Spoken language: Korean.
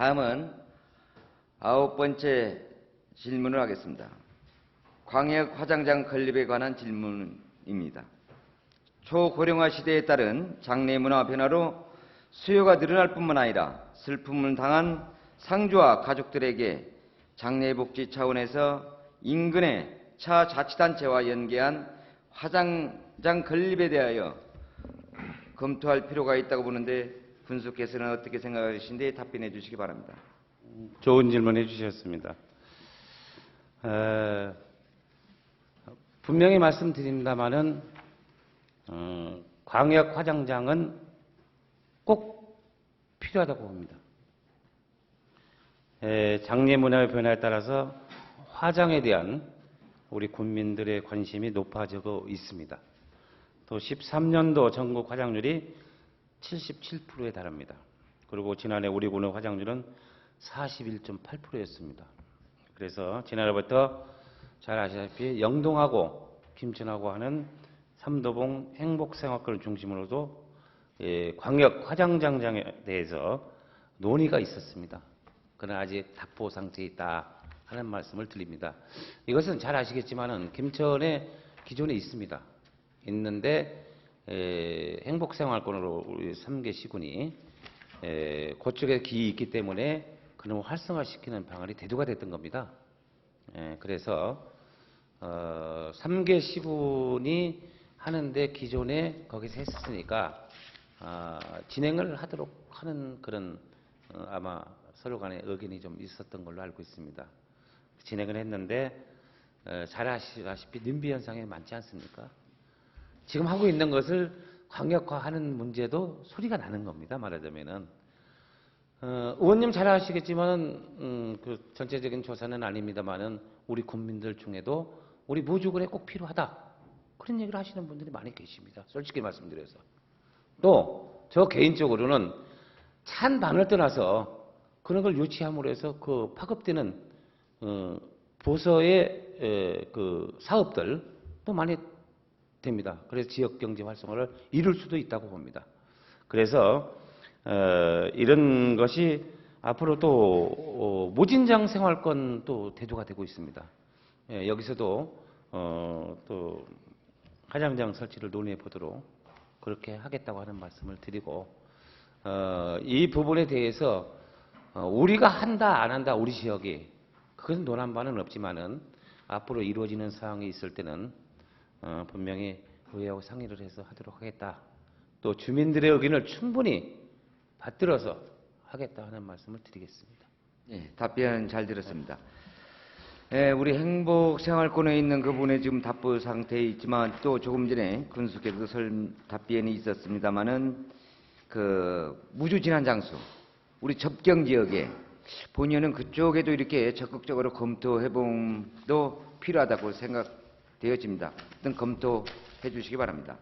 다음은 아홉 번째 질문을 하겠습니다. 광역 화장장 건립에 관한 질문입니다. 초고령화 시대에 따른 장래 문화 변화로 수요가 늘어날 뿐만 아니라 슬픔을 당한 상주와 가족들에게 장례복지 차원에서 인근의 차 자치단체와 연계한 화장장 건립에 대하여 검토할 필요가 있다고 보는데 분수께서는 어떻게 생각하시는지 답변해 주시기 바랍니다. 좋은 질문 해 주셨습니다. 에, 분명히 말씀드립니다만은 어, 광역 화장장은 꼭 필요하다고 봅니다. 에, 장례 문화의 변화에 따라서 화장에 대한 우리 국민들의 관심이 높아지고 있습니다. 또 13년도 전국 화장률이 77%에 달합니다. 그리고 지난해 우리 군의 화장률은 41.8%였습니다. 그래서 지난해부터 잘 아시다시피 영동하고 김천하고 하는 삼도봉 행복생활권을 중심으로도 예, 광역 화장장장에 대해서 논의가 있었습니다. 그러나 아직 답보 상태에 있다 하는 말씀을 드립니다. 이것은 잘 아시겠지만은 김천에 기존에 있습니다. 있는데 에, 행복생활권으로 우리 3개 시군이 에, 그쪽에 기이 있기 때문에 그놈을 활성화시키는 방안이 대두가 됐던 겁니다. 예, 그래서 어, 3개 시군이 하는데 기존에 거기서 했었으니까 아, 진행을 하도록 하는 그런 어, 아마 서로 간에 의견이 좀 있었던 걸로 알고 있습니다. 진행을 했는데 어, 잘 아시다시피 님비 현상이 많지 않습니까? 지금 하고 있는 것을 광역화하는 문제도 소리가 나는 겁니다. 말하자면은 어, 의원님 잘 아시겠지만 음, 그 전체적인 조사는 아닙니다만은 우리 국민들 중에도 우리 무주군에 꼭 필요하다 그런 얘기를 하시는 분들이 많이 계십니다. 솔직히 말씀드려서 또 저 개인적으로는 찬 반을 떠나서 그런 걸 유치함으로 해서 그 파급되는 어, 부서의 에, 그 사업들도 많이 됩니다. 그래서 지역 경제 활성화를 이룰 수도 있다고 봅니다. 그래서 어, 이런 것이 앞으로 또 어, 무진장 생활권 또 대두가 되고 있습니다. 예, 여기서도 어, 또 화장장 설치를 논의해 보도록 그렇게 하겠다고 하는 말씀을 드리고 어, 이 부분에 대해서 어, 우리가 한다 안 한다 우리 지역이 그건 논한 바는 없지만은 앞으로 이루어지는 사항이 있을 때는 어, 분명히 의회하고 상의를 해서 하도록 하겠다. 또 주민들의 의견을 충분히 받들어서 하겠다 하는 말씀을 드리겠습니다. 예, 답변 잘 들었습니다. 예, 우리 행복생활권에 있는 그분의 지금 답보 상태에 있지만 또 조금 전에 군수께서 설 답변이 있었습니다마는 그 무주 진환 장소 우리 접경 지역에 본의원은 그쪽에도 이렇게 적극적으로 검토해봄도 필요하다고 생각 되어집니다. 어떤 검토해 주시기 바랍니다.